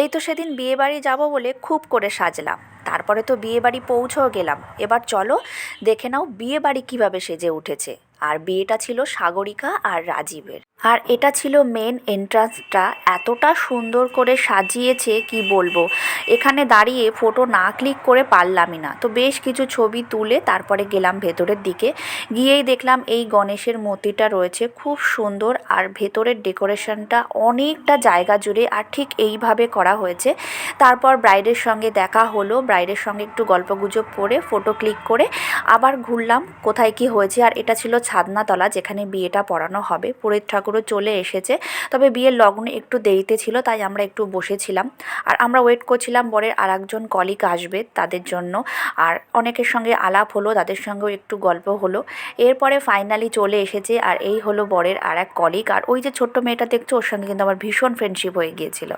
এই তো সেদিন বিয়েবাড়ি যাব বলে খুব করে সাজলাম। তারপরে তো বিয়েবাড়ি পৌঁছেও গেলাম। এবার চলো, দেখে নাও বিয়েবাড়ি কীভাবে সেজে উঠেছে। আর বিয়েটা ছিল সাগরিকা আর রাজীবের। আর এটা ছিল মেন এন্ট্রান্সটা এতটা সুন্দর করে সাজিয়েছে, কি বলব? এখানে দাঁড়িয়ে ফটো না ক্লিক করে পারলামই না। তো বেশ কিছু ছবি তুলে তারপরে গেলাম ভেতরের দিকে। গিয়েই দেখলাম এই গণেশের মূর্তিটা রয়েছে। খুব সুন্দর আর ভেতরের ডেকোরেশনটা অনেকটা জায়গা জুড়ে আর ঠিক এইভাবে করা হয়েছে। তারপর ব্রাইডের সঙ্গে দেখা হলো। ব্রাইডের সঙ্গে একটু গল্পগুজব করে ফটো ক্লিক করে আবার ঘুরলাম কোথায় কি হয়েছে। আর এটা ছিল ছাদনাতলা যেখানে বিয়েটা পড়ানো হবে। পুরোহিত ঠাকুরও চলে এসেছে। তবে বিয়ের লগ্ন একটু দেরিতে ছিল, তাই আমরা একটু বসেছিলাম। আর আমরা ওয়েট করছিলাম বরের আর একজন কলিগ আসবে তাদের জন্য। আর অনেকের সঙ্গে আলাপ হলো, তাদের সঙ্গেও একটু গল্প হলো। এরপরে ফাইনালি চলে এসেছে, আর এই হলো বরের আর এক কলিক আর ওই যে ছোট্ট মেয়েটা দেখছ, ওর সঙ্গে কিন্তু আমার ভীষণ ফ্রেন্ডশিপ হয়ে গিয়েছিল।